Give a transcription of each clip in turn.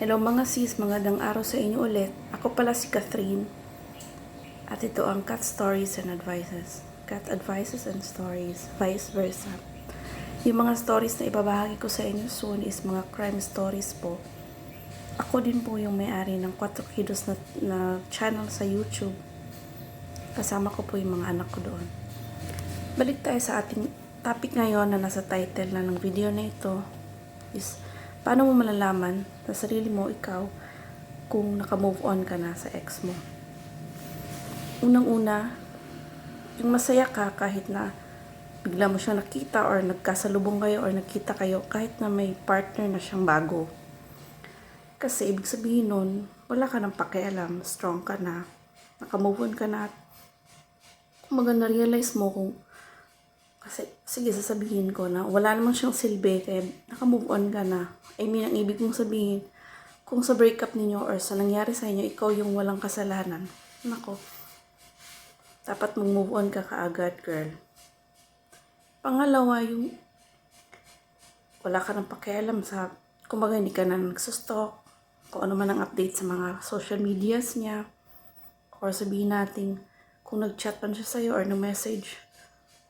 Hello mga sis, magandang araw sa inyo ulit. Ako pala si Catherine. At ito ang Cat Stories and Advices. Cat Advices and Stories, vice versa. Yung mga stories na ibabahagi ko sa inyo soon is mga crime stories po. Ako din po yung may-ari ng 4 Kidos na, na channel sa YouTube. Kasama ko po yung mga anak ko doon. Balik tayo sa ating topic ngayon na nasa title na ng video na ito is paano mo malalaman sa sarili mo ikaw kung naka-move on ka na sa ex mo. Unang-una, yung masaya ka kahit na bigla mo siya nakita or nagkasalubong kayo or nakita kayo kahit na may partner na siyang bago. Kasi ibig sabihin nun, wala ka ng pakialam, strong ka na, naka-move on ka na, at kumaga na-realize mo kung kasi, sige, sasabihin ko na wala namang siyang silbi, kaya naka-move on ka na. I mean, ang ibig mong sabihin, kung sa breakup ninyo or sa nangyari sa inyo, ikaw yung walang kasalanan. Nako, dapat mag-move on ka kaagad, girl. Pangalawa, yung wala ka ng pakialam sa, kumbaga hindi ka na nagsustalk, kung ano man ang update sa mga social medias niya, or sabihin natin, kung nag-chat man siya sa'yo or no-message,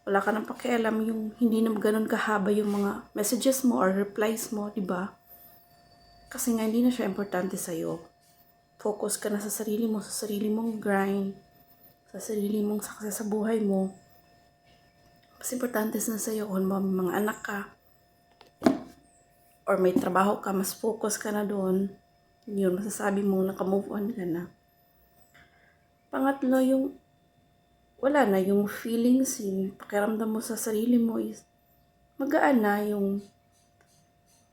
wala ka nang pakialam yung hindi na ganun kahaba yung mga messages mo or replies mo, di ba? Kasi nga hindi na siya importante sa'yo. Focus ka na sa sarili mo, sa sarili mong grind, sa sarili mong success sa buhay mo. Mas importante na sa'yo kung may mga anak ka, or may trabaho ka, mas focus ka na doon. Yun, masasabi mo naka-move on ka na. Pangatlo, yung wala na yung feelings, yung pakiramdam mo sa sarili mo is magaan na yung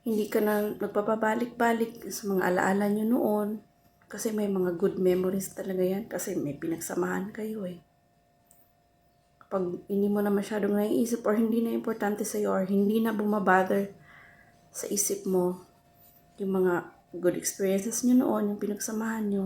hindi ka na nagpapabalik-balik sa mga alaala nyo noon. Kasi may mga good memories talaga yan. Kasi may pinagsamahan kayo eh. Kapag hindi mo na masyadong naiisip or hindi na importante sa'yo or hindi na bumabother sa isip mo yung mga good experiences nyo noon, yung pinagsamahan nyo,